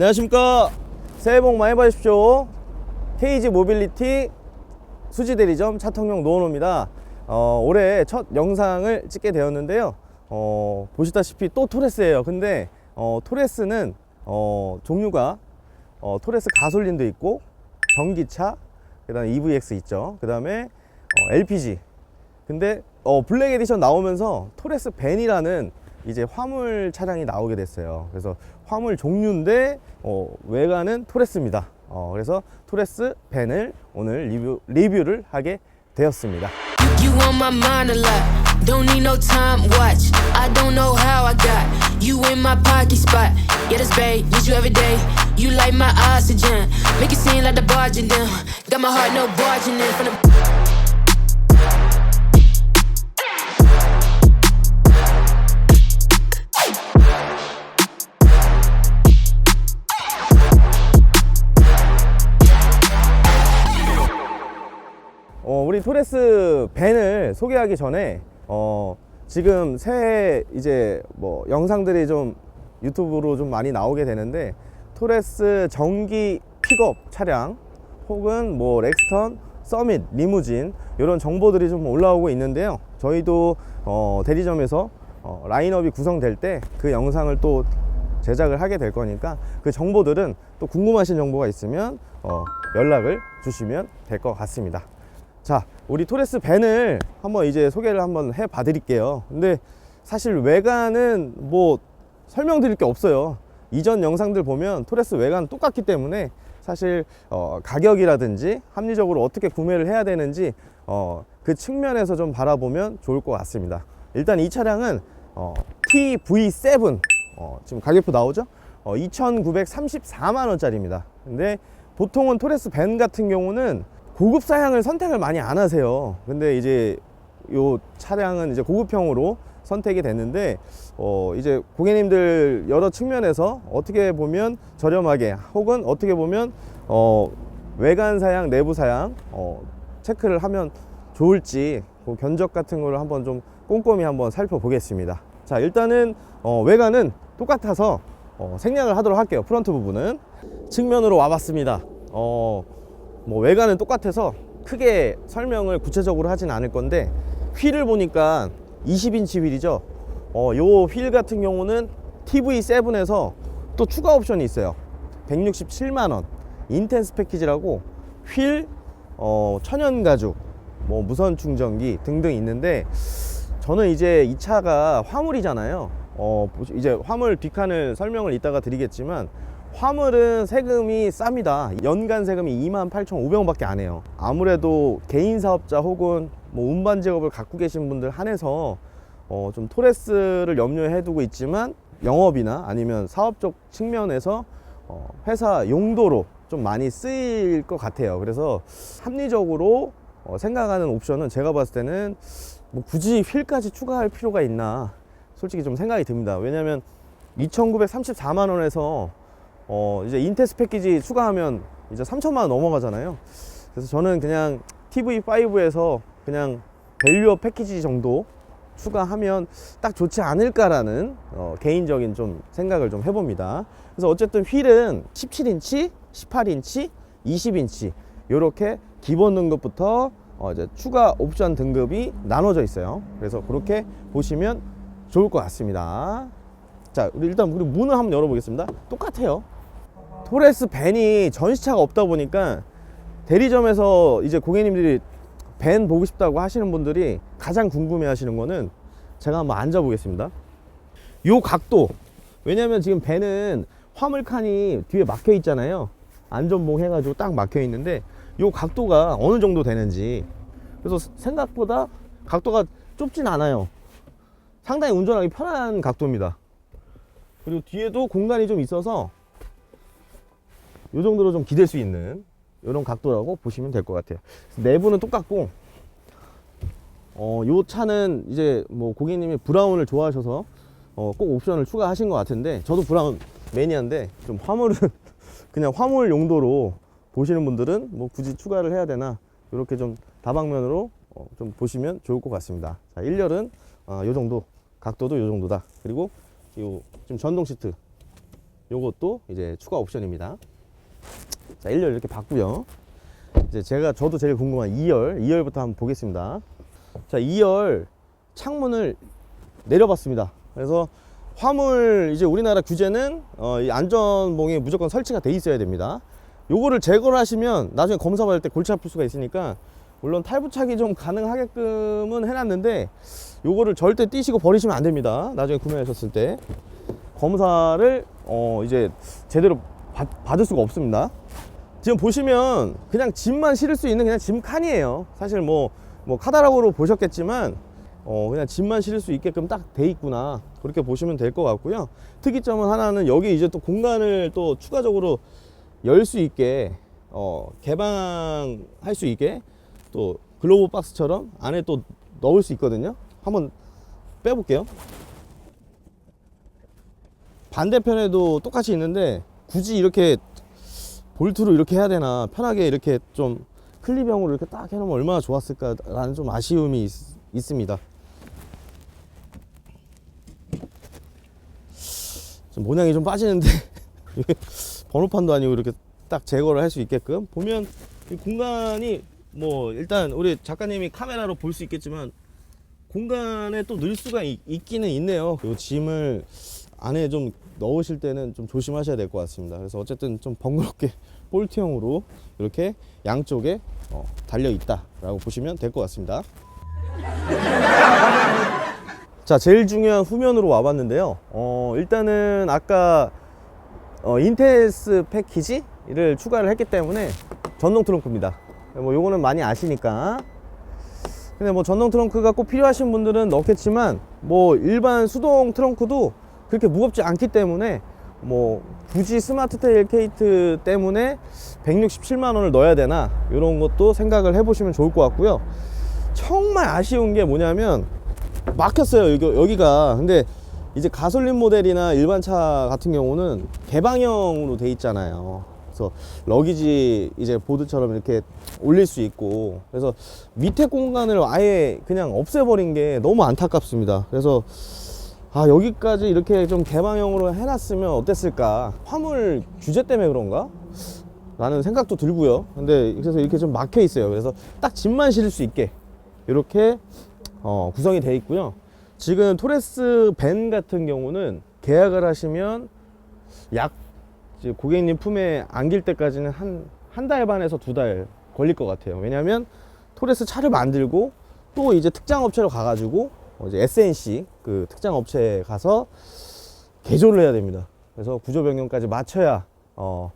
안녕하십니까. 새해 복 많이 받으십시오. KG 모빌리티 수지 대리점 차통용 노원호입니다. 어, 올해 첫 영상을 찍게 되었는데요. 어, 보시다시피 또 토레스예요. 근데 어, 토레스는 어, 종류가 어, 토레스 가솔린도 있고 전기차 그 다음에 EVX 있죠. 그 다음에 어, LPG 근데 어, 블랙 에디션 나오면서 토레스 벤이라는 이제 화물 차량이 나오게 됐어요. 그래서 화물 종류인데 어, 외관은 토레스입니다. 어, 그래서 토레스 벤을 오늘 리뷰, 리뷰를 하게 되었습니다. You on my mind a lot. Don't need no time watch. I don't know how I got you in my pocket spot. Yeah, that's babe. Need you every day. You like my oxygen. Make it seem like the barging down. Got my heart no barging in from the. 어, 우리 토레스 벤을 소개하기 전에 어, 지금 새해 이제 뭐 영상들이 좀 유튜브로 좀 많이 나오게 되는데 토레스 전기 픽업 차량 혹은 뭐 렉스턴, 서밋, 리무진 이런 정보들이 좀 올라오고 있는데요. 저희도 어, 대리점에서 어, 라인업이 구성될 때 그 영상을 또 제작을 하게 될 거니까 그 정보들은 또 궁금하신 정보가 있으면 어, 연락을 주시면 될 것 같습니다. 자, 우리 토레스 벤을 한번 이제 소개를 한번 해 봐 드릴게요. 근데 사실 외관은 뭐 설명드릴 게 없어요. 이전 영상들 보면 토레스 외관 똑같기 때문에 사실 어, 가격이라든지 합리적으로 어떻게 구매를 해야 되는지 어, 그 측면에서 좀 바라보면 좋을 것 같습니다. 일단 이 차량은 어, TV7 어, 지금 가격표 나오죠? 어, 2,934만 원짜리입니다. 근데 보통은 토레스 벤 같은 경우는 고급 사양을 선택을 많이 안 하세요. 근데 이제 요 차량은 이제 고급형으로 선택이 됐는데 어 이제 고객님들 여러 측면에서 어떻게 보면 저렴하게 혹은 어떻게 보면 어 외관 사양, 내부 사양 어 체크를 하면 좋을지 그 견적 같은 거를 한번 좀 꼼꼼히 한번 살펴보겠습니다. 자 일단은 어 외관은 똑같아서 어 생략을 하도록 할게요. 프런트 부분은 측면으로 와봤습니다. 어 뭐 외관은 똑같아서 크게 설명을 구체적으로 하진 않을 건데 휠을 보니까 20인치 휠이죠. 어, 요 휠 같은 경우는 TV7에서 또 추가 옵션이 있어요. 167만 원. 인텐스 패키지라고 휠, 어, 천연 가죽, 뭐 무선 충전기 등등 있는데 저는 이제 이 차가 화물이잖아요. 어, 이제 화물 뒷칸을 설명을 이따가 드리겠지만 화물은 세금이 쌉니다. 연간 세금이 28,500원밖에 안 해요. 아무래도 개인 사업자 혹은 뭐 운반 직업을 갖고 계신 분들 한해서 어, 좀 토레스를 염려해 두고 있지만 영업이나 아니면 사업적 측면에서 어, 회사 용도로 좀 많이 쓰일 것 같아요. 그래서 합리적으로 어, 생각하는 옵션은 제가 봤을 때는 뭐 굳이 휠까지 추가할 필요가 있나 솔직히 좀 생각이 듭니다. 왜냐하면 2,934만 원에서 어 이제 인테스 패키지 추가하면 이제 3천만 원 넘어가잖아요. 그래서 저는 그냥 TV5에서 그냥 밸류업 패키지 정도 추가하면 딱 좋지 않을까라는 어, 개인적인 좀 생각을 좀 해봅니다. 그래서 어쨌든 휠은 17인치, 18인치, 20인치 이렇게 기본 등급부터 어, 이제 추가 옵션 등급이 나눠져 있어요. 그래서 그렇게 보시면 좋을 것 같습니다. 자, 일단 우리 문을 한번 열어보겠습니다. 똑같아요. 토레스 벤이 전시차가 없다 보니까 대리점에서 이제 고객님들이 벤 보고 싶다고 하시는 분들이 가장 궁금해 하시는 거는 제가 한번 앉아 보겠습니다. 요 각도. 왜냐면 지금 벤은 화물칸이 뒤에 막혀 있잖아요. 안전봉 해가지고 딱 막혀 있는데 요 각도가 어느 정도 되는지. 그래서 생각보다 각도가 좁진 않아요. 상당히 운전하기 편한 각도입니다. 그리고 뒤에도 공간이 좀 있어서 이 정도로 좀 기댈 수 있는 이런 각도라고 보시면 될 것 같아요. 내부는 똑같고, 어, 요 차는 이제 뭐 고객님이 브라운을 좋아하셔서 어, 꼭 옵션을 추가하신 것 같은데, 저도 브라운 매니아인데, 좀 화물은 그냥 화물 용도로 보시는 분들은 뭐 굳이 추가를 해야 되나, 이렇게 좀 다방면으로 어, 좀 보시면 좋을 것 같습니다. 자, 1열은 어, 요 정도, 각도도 요 정도다. 그리고 요 지금 전동 시트 요것도 이제 추가 옵션입니다. 자, 1열 이렇게 봤고요. 이제 제가 저도 제일 궁금한 2열, 2열부터 한번 보겠습니다. 자, 2열 창문을 내려봤습니다. 그래서 화물 이제 우리나라 규제는 어, 이 안전봉이 무조건 설치가 돼 있어야 됩니다. 요거를 제거를 하시면 나중에 검사 받을 때 골치 아플 수가 있으니까 물론 탈부착이 좀 가능하게끔은 해놨는데 요거를 절대 띄시고 버리시면 안 됩니다. 나중에 구매하셨을 때 검사를 어, 이제 제대로 받, 받을 수가 없습니다. 지금 보시면 그냥 짐만 실을 수 있는 그냥 짐 칸이에요. 사실 뭐, 뭐 카다락으로 보셨겠지만 어, 그냥 짐만 실을 수 있게끔 딱 돼 있구나. 그렇게 보시면 될 것 같고요. 특이점은 하나는 여기 이제 또 공간을 또 추가적으로 열 수 있게 어, 개방할 수 있게 또 글로브 박스처럼 안에 또 넣을 수 있거든요. 한번 빼볼게요. 반대편에도 똑같이 있는데 굳이 이렇게 볼트로 이렇게 해야 되나 편하게 이렇게 좀 클립형으로 이렇게 딱 해놓으면 얼마나 좋았을까라는 좀 아쉬움이 있, 있습니다. 좀 모양이 좀 빠지는데 번호판도 아니고 이렇게 딱 제거를 할 수 있게끔 보면 이 공간이 뭐 일단 우리 작가님이 카메라로 볼 수 있겠지만 공간에 또 넣을 수가 있, 있기는 있네요. 요 짐을 안에 좀 넣으실 때는 좀 조심하셔야 될 것 같습니다. 그래서 어쨌든 좀 번거롭게 볼트형으로 이렇게 양쪽에 어, 달려 있다라고 보시면 될 것 같습니다. 자, 제일 중요한 후면으로 와봤는데요. 어, 일단은 아까 어, 인테스 패키지를 추가를 했기 때문에 전동 트렁크입니다. 뭐 요거는 많이 아시니까. 근데 뭐 전동 트렁크가 꼭 필요하신 분들은 넣겠지만 뭐 일반 수동 트렁크도 그렇게 무겁지 않기 때문에 뭐 굳이 스마트 테일 케이트 때문에 167만 원을 넣어야 되나 이런 것도 생각을 해보시면 좋을 것 같고요. 정말 아쉬운 게 뭐냐면 막혔어요 여기, 여기 가. 근데 이제 가솔린 모델이나 일반 차 같은 경우는 개방형으로 돼 있잖아요. 그래서 러기지 이제 보드처럼 이렇게 올릴 수 있고. 그래서 밑에 공간을 아예 그냥 없애버린 게 너무 안타깝습니다. 그래서 아 여기까지 이렇게 좀 개방형으로 해놨으면 어땠을까 화물 규제 때문에 그런가 라는 생각도 들고요 근데 그래서 이렇게 좀 막혀 있어요 그래서 딱 짐만 실을 수 있게 이렇게 어, 구성이 되어 있고요. 지금 토레스 벤 같은 경우는 계약을 하시면 약 고객님 품에 안길 때까지는 한 한 달 반에서 두 달 걸릴 것 같아요. 왜냐하면 토레스 차를 만들고 또 이제 특장 업체로 가가지고 어, 이제 SNC 그 특장 업체에 가서 개조를 해야 됩니다. 그래서 구조 변경까지 맞춰야 어,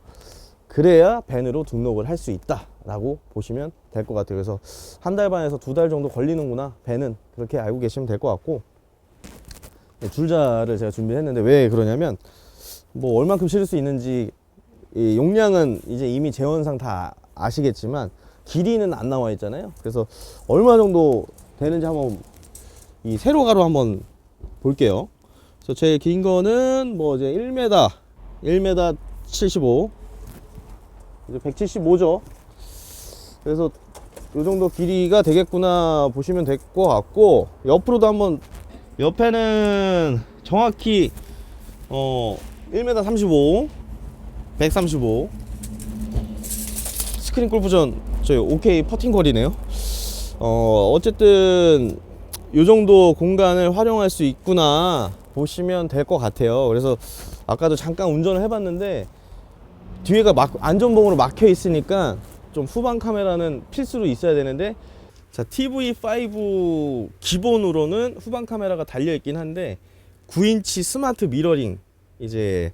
그래야 벤으로 등록을 할 수 있다라고 보시면 될 것 같아요. 그래서 한 달 반에서 두 달 정도 걸리는구나. 벤은 그렇게 알고 계시면 될 것 같고 네, 줄자를 제가 준비했는데 왜 그러냐면 뭐 얼만큼 실을 수 있는지 이 용량은 이제 이미 재원상 다 아시겠지만 길이는 안 나와 있잖아요. 그래서 얼마 정도 되는지 한번 이 세로가로 한번 볼게요. 그래서 제일 긴 거는 뭐 이제 1m, 1m 75, 이제 175죠. 그래서 이 정도 길이가 되겠구나 보시면 될 것 같고 옆으로도 한번 옆에는 정확히 어 1m 35, 135 스크린 골프전 저희 OK 퍼팅 거리네요. 어 어쨌든 이 정도 공간을 활용할 수 있구나 보시면 될 것 같아요. 그래서 아까도 잠깐 운전을 해봤는데 뒤에가 막 안전봉으로 막혀 있으니까 좀 후방 카메라는 필수로 있어야 되는데 자 TV5 기본으로는 후방 카메라가 달려 있긴 한데 9인치 스마트 미러링 이제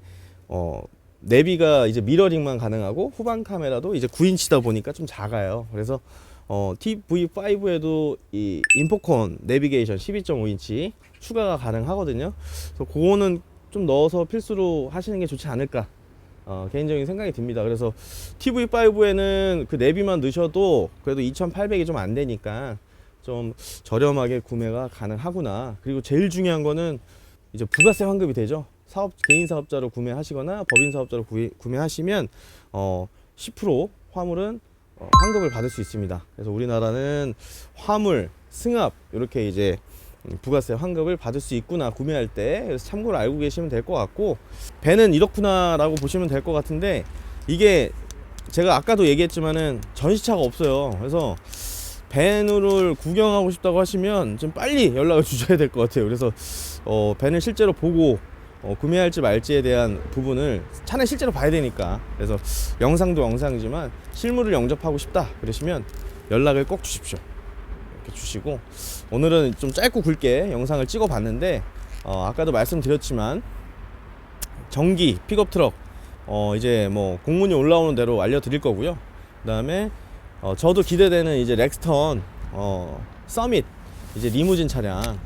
어 내비가 이제 미러링만 가능하고 후방 카메라도 이제 9인치다 보니까 좀 작아요. 그래서 어 TV5에도 이 인포콘 내비게이션 12.5인치 추가가 가능하거든요. 그래서 그거는 좀 넣어서 필수로 하시는 게 좋지 않을까 어, 개인적인 생각이 듭니다. 그래서 TV5에는 그 내비만 넣으셔도 그래도 2,800이 좀 안 되니까 좀 저렴하게 구매가 가능하구나. 그리고 제일 중요한 거는 이제 부가세 환급이 되죠. 사업 개인 사업자로 구매하시거나 법인 사업자로 구매, 구매하시면 어, 10% 화물은 어, 환급을 받을 수 있습니다. 그래서 우리나라는 화물, 승합 이렇게 이제 음, 부가세 환급을 받을 수 있구나 구매할 때 참고로 알고 계시면 될 것 같고 배는 이렇구나라고 보시면 될 것 같은데 이게 제가 아까도 얘기했지만은 전시차가 없어요 그래서 밴을 구경하고 싶다고 하시면 좀 빨리 연락을 주셔야 될 것 같아요 그래서 어, 밴을 실제로 보고 어, 구매할지 말지에 대한 부분을 차는 실제로 봐야 되니까. 그래서 영상도 영상이지만 실물을 영접하고 싶다 그러시면 연락을 꼭 주십시오. 이렇게 주시고 오늘은 좀 짧고 굵게 영상을 찍어 봤는데 어, 아까도 말씀드렸지만 전기 픽업 트럭 어, 이제 뭐 공문이 올라오는 대로 알려드릴 거고요. 그 다음에 어, 저도 기대되는 이제 렉스턴 어, 서밋 이제 리무진 차량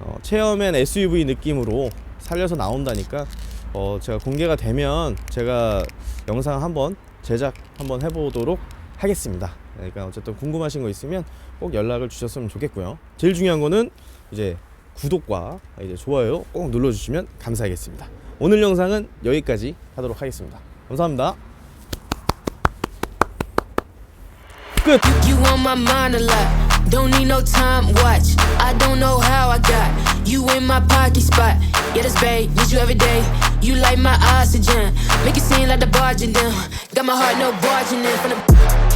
어, 체험엔 SUV 느낌으로 살려서 나온다니까 어, 제가 공개가 되면 제가 영상 한번 제작 한번 해보도록 하겠습니다. 그러니까 어쨌든 궁금하신 거 있으면 꼭 연락을 주셨으면 좋겠고요. 제일 중요한 거는 이제 구독과 이제 좋아요 꼭 눌러주시면 감사하겠습니다. 오늘 영상은 여기까지 하도록 하겠습니다. 감사합니다. 끝. You on my mind a lot. Don't need no time watch. I don't know how I got you in my pocket spot. Yeah, that's babe. Need you every day. You like my oxygen. Make it seem like the barging down. Got my heart no barging in from the.